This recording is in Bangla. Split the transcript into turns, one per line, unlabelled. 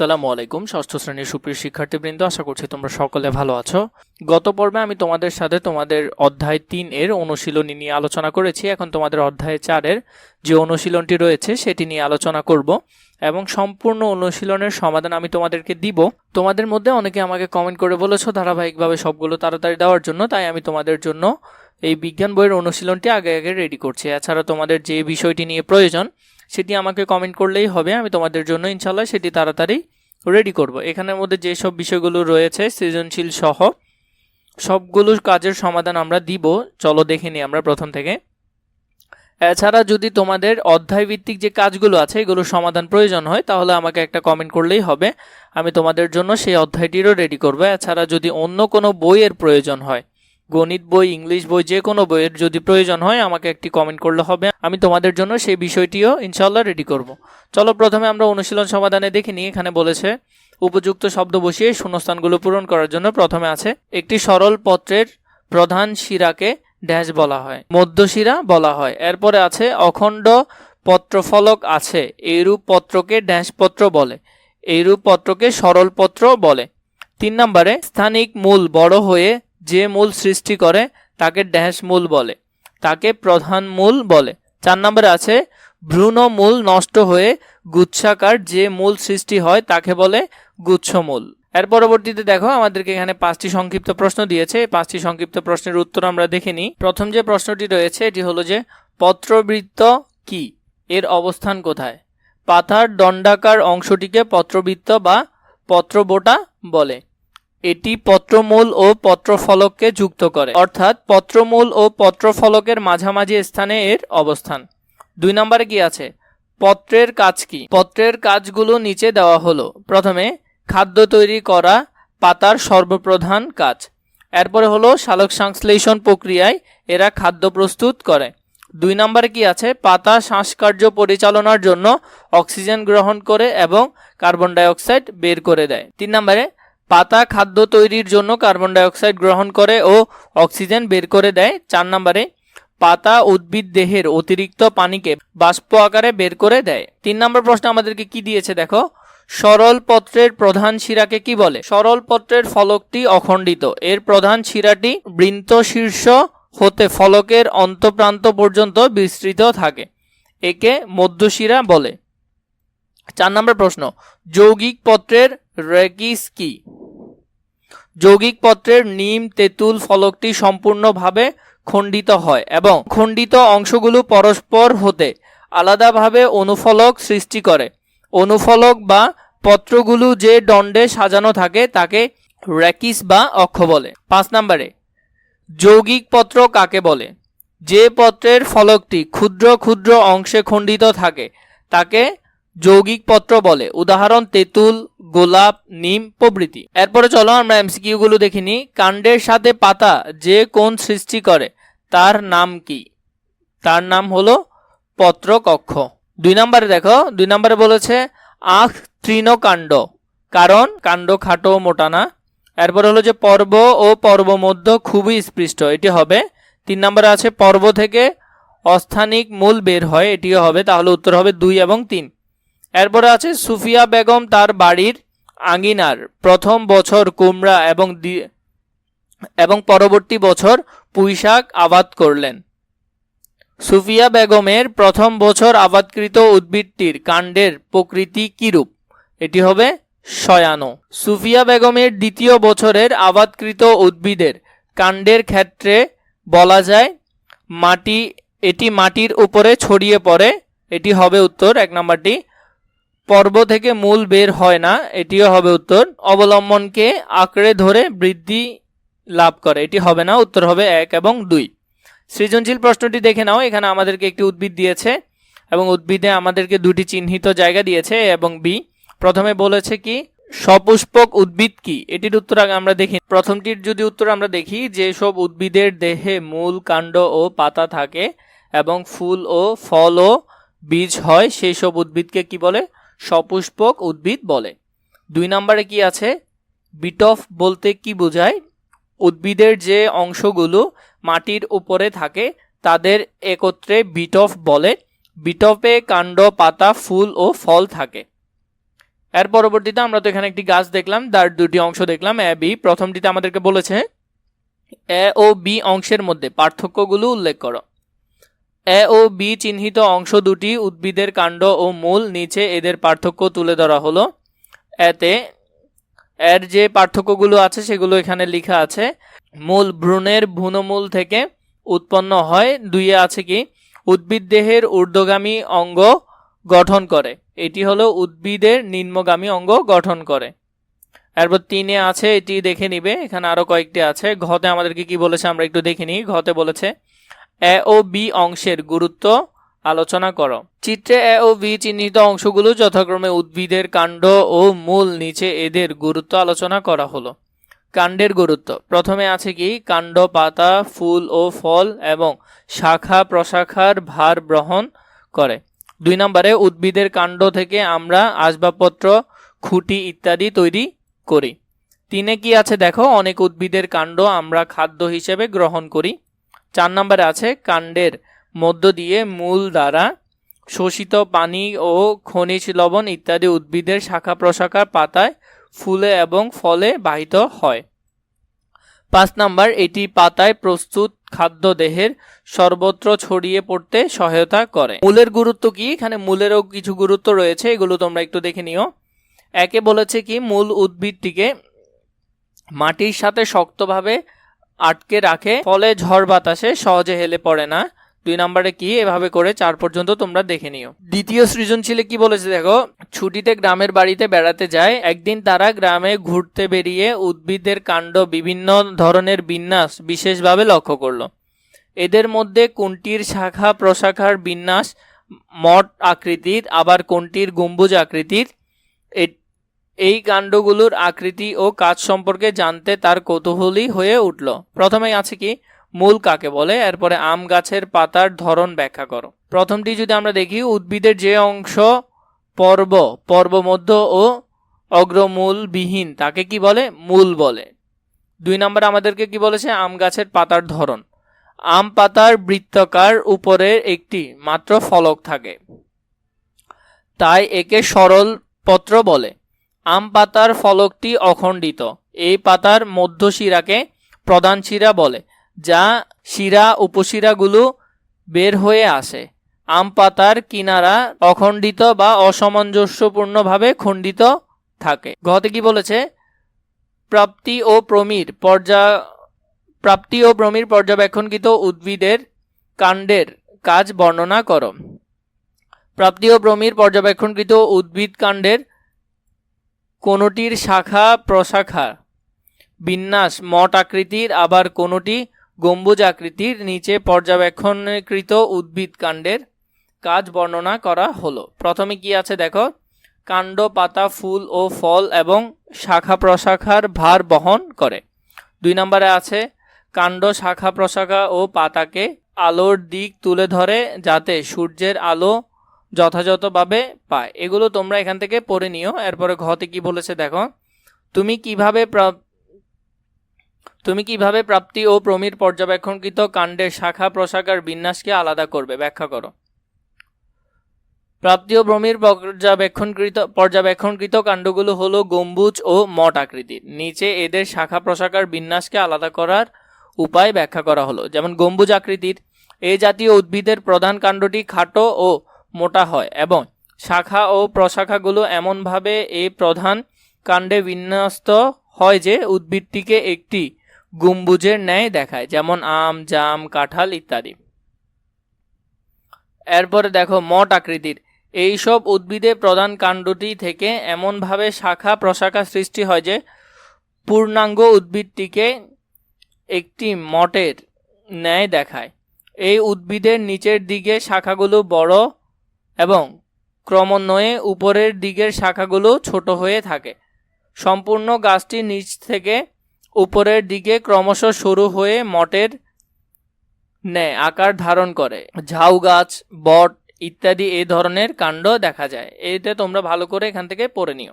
আসসালামু আলাইকুম, ষষ্ঠ শ্রেণির সুপ্রিয় শিক্ষার্থীবৃন্দ, আশা করছি তোমরা সকলে ভালো আছো। গত পর্বে আমি তোমাদের সাথে তোমাদের অধ্যায় তিন এর অনুশীলনী নিয়ে আলোচনা করেছি। এখন তোমাদের অধ্যায় চারের যে অনুশীলনটি রয়েছে, সেটি নিয়ে আলোচনা করব এবং সম্পূর্ণ অনুশীলনের সমাধান আমি তোমাদেরকে দিব। তোমাদের মধ্যে অনেকে আমাকে কমেন্ট করে বলেছ, ধারাবাহিকভাবে সবগুলো তাড়াতাড়ি দেওয়ার জন্য, তাই আমি তোমাদের জন্য এই বিজ্ঞান বইয়ের অনুশীলনটি আগে আগে রেডি করছি। এছাড়া তোমাদের যে বিষয়টি নিয়ে প্রয়োজন সেটি আমাকে কমেন্ট করলেই হবে। আমি তোমাদের জন্য ইনশাল্লাহ সেটি তাড়াতাড়ি রেডি করব। এখানের মধ্যে যেসব বিষয়গুলো রয়েছে, সৃজনশীল সহ সবগুলো কাজের সমাধান আমরা দিব। চলো দেখে নিই আমরা প্রথম থেকে। এছাড়া যদি তোমাদের অধ্যায় ভিত্তিক যে কাজগুলো আছে, এগুলোর সমাধান প্রয়োজন হয়, তাহলে আমাকে একটা কমেন্ট করলেই হবে। আমি তোমাদের জন্য সেই অধ্যায়টিরও রেডি করব। এছাড়া যদি অন্য কোনো বইয়ের প্রয়োজন হয় গণিত বই, ইংলিশ বই, যে কোনো বইয়ের যদি প্রয়োজন হয়, আমাকে একটি কমেন্ট করলে হবে। আমি তোমাদের জন্য সেই বিষয়টিও ইনশাল্লাহ রেডি করব। চলো প্রথমে আমরা অনুশীলন সমাধানে দেখে নিই। এখানে বলেছে, উপযুক্ত শব্দ বসিয়ে শূন্যস্থানগুলো পূরণ করার জন্য প্রথমে আছে, একটি সরল পত্রের প্রধান শিরাকে ড্যাশ বলা হয় মধ্যশিরা বলা হয়। এরপরে আছে, অখণ্ড পত্রফলক আছে, এইরূপ পত্রকে ড্যাশ পত্র বলে, এইরূপ পত্রকে সরল পত্র বলে। তিন নম্বরে, স্থানিক মূল বড় হয়ে যে মূল সৃষ্টি করে, তাকে ড্যাশ মূল বলে। তাকে প্রধান মূল বলে। চার নম্বরে আছে, ভ্রূণ মূল নষ্ট হয়ে গুচ্ছাকার যে মূল সৃষ্টি হয়, তাকে বলে গুচ্ছমূল এর পরবর্তীতে দেখো, আমাদেরকে এখানে পাঁচটি সংক্ষিপ্ত প্রশ্ন দিয়েছে। পাঁচটি সংক্ষিপ্ত প্রশ্নের উত্তর আমরা দেখে নিই প্রথম যে প্রশ্নটি রয়েছে, এটি হলো যে, পত্রবৃত্ত কি? এর অবস্থান কোথায়? পাতার দণ্ডাকার অংশটিকে পত্রবৃত্ত বা পত্রবোটা বলে। এটি পত্রমূল ও পত্রফলককে যুক্ত করে। অর্থাৎ পত্রমূল ও পত্রফলকের মাঝামাঝি স্থানে এর অবস্থান। দুই নম্বরে কি আছে? পত্রের কাজ কি? পত্রের কাজগুলো নিচে দেওয়া হলো। প্রথমে খাদ্য তৈরি করা পাতার সর্বপ্রধান কাজ। এরপরে হলো সালোক সংশ্লেষণ প্রক্রিয়ায় এরা খাদ্য প্রস্তুত করে। দুই নম্বরে কি আছে? পাতা শ্বাসকার্য পরিচালনার জন্য অক্সিজেন গ্রহণ করে এবং কার্বন ডাইঅক্সাইড বের করে দেয়। তিন নম্বরে পাতা খাদ্য তৈরির জন্য কার্বন ডাইঅক্সাইড গ্রহণ করে ও অক্সিজেন বের করে দেয়। চার নম্বরে, পাতা উদ্ভিদ দেহের অতিরিক্ত পানিকে বাষ্প আকারে বের করে দেয়। তিন নম্বর প্রশ্ন আমাদেরকে কি দিয়েছে দেখো? সরল পত্রের প্রধান শিরাকে কি বলে? সরল পত্রের ফলকটি অখণ্ডিত। এর প্রধান শিরাটি বৃন্ত শীর্ষ হতে ফলকের অন্তপ্রান্ত পর্যন্ত বিস্তৃত থাকে। একে মধ্যশিরা বলে। চার নম্বর প্রশ্ন, যৌগিক পত্রের রেকিস কি? যৌগিক পত্রের নিম, তেঁতুল ফলকটি সম্পূর্ণভাবে খণ্ডিত হয় এবং খণ্ডিত অংশগুলো পরস্পর হতে আলাদাভাবে অনুফলক সৃষ্টি করে। অনুফলক বা পত্রগুলো যে দণ্ডে সাজানো থাকে তাকে র্যাকিস বা অক্ষ বলে। পাঁচ নম্বরে যৌগিক পত্র কাকে বলে? যে পত্রের ফলকটি ক্ষুদ্র ক্ষুদ্র অংশে খণ্ডিত থাকে, তাকে যৌগিক পত্র বলে। উদাহরণ, তেঁতুল, গোলাপ, নিম, প্রভৃতি। এরপরে চলো আমরা এমসিকিউ গুলো দেখিনি কাণ্ডের সাথে পাতা যে কোন সৃষ্টি করে, তার নাম কি? তার নাম হলো পত্রকক্ষ। দুই নম্বরে দেখো, দুই নম্বরে বলেছে, আখ তৃণকাণ্ড। কারণ কাণ্ড খাটো মোটা না। এরপর হলো যে, পর্ব ও পর্ব মধ্য খুবই স্পৃষ্ট। এটি হবে। তিন নম্বরে আছে, পর্ব থেকে অস্থানিক মূল বের হয়। এটিও হবে। তাহলে উত্তর হবে দুই এবং তিন। এরপরে আছে, সুফিয়া বেগম তার বাড়ির আঙ্গিনার প্রথম বছর কুমড়া এবং এবং পরবর্তী বছর পুঁইশাক আবাদ করলেন। সুফিয়া বেগমের প্রথম বছর আবাদকৃত উদ্ভিদটির কাণ্ডের প্রকৃতি কিরূপ? এটি হবে শয়ানো। সুফিয়া বেগমের দ্বিতীয় বছরের আবাদকৃত উদ্ভিদের কাণ্ডের ক্ষেত্রে বলা যায়, মাটি, এটি মাটির উপরে ছড়িয়ে পড়ে। এটি হবে উত্তর, এক নম্বরটি। পর্ব থেকে মূল বের হয় না, এটিও হবে উত্তর। অবলম্বনকে আঁকড়ে ধরে বৃদ্ধি লাভ করে। এটি হবে না, উত্তর হবে এক এবং দুই। সৃজনশীল প্রশ্নটি দেখে নাও, এখানে আমাদেরকে একটি উদ্ভিদ দিয়েছে এবং উদ্ভিদে আমাদেরকে দুটি চিহ্নিত জায়গা দিয়েছে এবং বি। প্রথমে বলেছে কি, সপুষ্পক উদ্ভিদ কি? এটির উত্তর আগে আমরা দেখি। প্রথমটির যদি উত্তর আমরা দেখি, যে সব উদ্ভিদের দেহে মূল কাণ্ড ও পাতা থাকে এবং ফুল ও ফল ও বীজ হয়, সেই সব উদ্ভিদকে কি বলে? সপুষ্পক উদ্ভিদ বলে। দুই নম্বরে কি আছে? বিটফ বলতে কি বোঝায়? উদ্ভিদের যে অংশগুলো মাটির উপরে থাকে, তাদের একত্রে বিটফ বলে। বিটফে কাণ্ড, পাতা, ফুল ও ফল থাকে। এর পরবর্তীতে আমরা তো এখানে একটি গাছ দেখলাম, তার দুটি অংশ দেখলাম, এ, বি। প্রথমটিতে আমাদেরকে বলেছে, এ ও বি অংশের মধ্যে পার্থক্যগুলো উল্লেখ করো। এ ও বি চিহ্নিত অংশ দুটি উদ্ভিদের কাণ্ড ও মূল নিচে এদের পার্থক্য তুলে ধরা হলো। এতে এর যে পার্থক্যগুলো আছে সেগুলো এখানে লেখা আছে। মূল ভ্রূণের ভ্রূণমূল থেকে উৎপন্ন হয়। দুইয়ে আছে কি? উদ্ভিদ দেহের ঊর্ধ্বগামী অঙ্গ গঠন করে। এটি হলো উদ্ভিদের নিম্নগামী অঙ্গ গঠন করে। এরপর তিনে আছে, এটি দেখে নিবে। এখানে আরও কয়েকটি আছে। ঘতে আমাদেরকে কি বলেছে আমরা একটু দেখে নিই। ঘতে বলেছে এ ও বি অংশের গুরুত্ব আলোচনা করো। চিত্রে এ ও বি চিহ্নিত অংশগুলো যথাক্রমে উদ্ভিদের কাণ্ড ও মূল নিচে এদের গুরুত্ব আলোচনা করা হলো। কাণ্ডের গুরুত্ব। প্রথমে আছে কি, কাণ্ড, পাতা, ফুল ও ফল এবং শাখা প্রশাখার ভার গ্রহণ করে। দুই নম্বরে, উদ্ভিদের কাণ্ড থেকে আমরা আসবাবপত্র, খুঁটি ইত্যাদি তৈরি করি। তিনে কি আছে দেখো, অনেক উদ্ভিদের কাণ্ড আমরা খাদ্য হিসেবে গ্রহণ করি। চার নম্বরে আছে, কাণ্ডের মধ্য দিয়ে মূল দ্বারা শোষিত পানি ও খনিজ লবণ ইত্যাদি উদ্ভিদের শাখা প্রশাখার পাতায় ফুলে এবং ফলে বাহিত হয়। পাঁচ নাম্বার, এটি পাতায় প্রস্তুত খাদ্য দেহের সর্বত্র ছড়িয়ে পড়তে সহায়তা করে। মূলের গুরুত্ব কি? এখানে মূলেরও কিছু গুরুত্ব রয়েছে, এগুলো তোমরা একটু দেখে নিও। একে বলেছে কি? মূল উদ্ভিদটিকে মাটির সাথে শক্তভাবে আটকে রাখে। ফলে ঝড় বাতাসে সহজে হেলে পড়ে না। দুই নম্বরে কি? এভাবে করে চার পর্যন্ত তোমরা দেখে নিও। দ্বিতীয় সৃজনশীলে কি বলেছে দেখো? ছুটিতে গ্রামের বাড়িতে বেড়াতে যায়। একদিন তারা গ্রামে ঘুরতে বেরিয়ে উদ্ভিদের কাণ্ড বিভিন্ন ধরনের বিন্যাস বিশেষভাবে লক্ষ্য করল। এদের মধ্যে কোনটির শাখা প্রশাখার বিন্যাস মঠ আকৃতির, আবার কোনটির গম্বুজ আকৃতির? এই কাণ্ডগুলোর আকৃতি ও কাজ সম্পর্কে জানতে তার কৌতূহলী হয়ে উঠল। প্রথমে আছে কি, মূল কাকে বলে? এরপরে আম গাছের পাতার ধরন ব্যাখ্যা করো। প্রথমটি যদি আমরা দেখি, উদ্ভিদের যে অংশ, পর্ব পর্ব মধ্য ও অগ্রমূল বিহীন তাকে কি বলে? মূল বলে। দুই নম্বর আমাদেরকে কি বলেছে? আম গাছের পাতার ধরন। আম পাতার বৃত্তাকার উপরে একটি মাত্র ফলক থাকে। তাই একে সরল পত্র বলে। আম পাতার ফলকটি অখণ্ডিত। এই পাতার মধ্য শিরাকে প্রধান শিরা বলে, যা শিরা উপশিরাগুলো বের হয়ে আসে। আম পাতার কিনারা অখণ্ডিত বা অসামঞ্জস্যপূর্ণভাবে খণ্ডিত থাকে। গতে কি বলেছে? প্রাপ্তি ও প্রমির পর্যা, প্রাপ্তি ও প্রমির পর্যবেক্ষণকৃত উদ্ভিদের কাণ্ডের কাজ বর্ণনা করো। প্রাপ্তি ও প্রমির পর্যবেক্ষণকৃত উদ্ভিদ কাণ্ডের কোনোটির শাখা প্রশাখা, বিন্যাস, মঠ আকৃতির, আবার কোনোটি গম্বুজ আকৃতির নিচে পর্যবেক্ষণকৃত উদ্ভিদ কাণ্ডের কাজ বর্ণনা করা হলো। প্রথমে কি আছে দেখো? কাণ্ড, পাতা, ফুল ও ফল এবং শাখা প্রশাখার ভার বহন করে। দুই নম্বরে আছে, কাণ্ড, শাখা প্রশাখা ও পাতাকে আলোর দিক তুলে ধরে যাতে সূর্যের আলো যথাযথভাবে পায়। এগুলো তোমরা এখান থেকে পড়ে নিও। এরপরে ঘতে কি বলেছে দেখো। তুমি কীভাবে তুমি কীভাবে প্রাপ্তি ও প্রমির পর্যবেক্ষণকৃত কাণ্ডের শাখা প্রশাখার বিন্যাসকে আলাদা করবে? ব্যাখ্যা করো। প্রাপ্তি ও ভ্রমির পর্যবেক্ষণকৃত পর্যবেক্ষণকৃত কাণ্ডগুলো হলো গম্বুজ ও মঠ আকৃতির। নিচে এদের শাখা প্রশাখার বিন্যাসকে আলাদা করার উপায় ব্যাখ্যা করা হলো। যেমন গম্বুজ আকৃতির। এই জাতীয় উদ্ভিদের প্রধান কাণ্ডটি খাটো ও মোটা হয় এবং শাখা ও প্রশাখাগুলো এমনভাবে এই প্রধান কাণ্ডে বিন্যস্ত হয় যে উদ্ভিদটিকে একটি গম্বুজের ন্যায় দেখায়, যেমন আম, জাম, কাঁঠাল ইত্যাদি। এরপরে দেখো মঠ আকৃতির। এইসব উদ্ভিদের প্রধান কাণ্ডটি থেকে এমনভাবে শাখা প্রশাখা সৃষ্টি হয় যে পূর্ণাঙ্গ উদ্ভিদটিকে একটি মঠের ন্যায় দেখায়। এই উদ্ভিদের নিচের দিকে শাখাগুলো বড় এবং ক্রমান্বয়ে উপরের দিকের শাখাগুলো ছোট হয়ে থাকে। সম্পূর্ণ গাছটি নিচ থেকে উপরের দিকে ক্রমশ সরু হয়ে মটের ন্যায় আকার ধারণ করে। ঝাউ গাছ, বট ইত্যাদি এই ধরনের কাণ্ড দেখা যায়। এতে তোমরা ভালো করে এখান থেকে পড়ে নিও।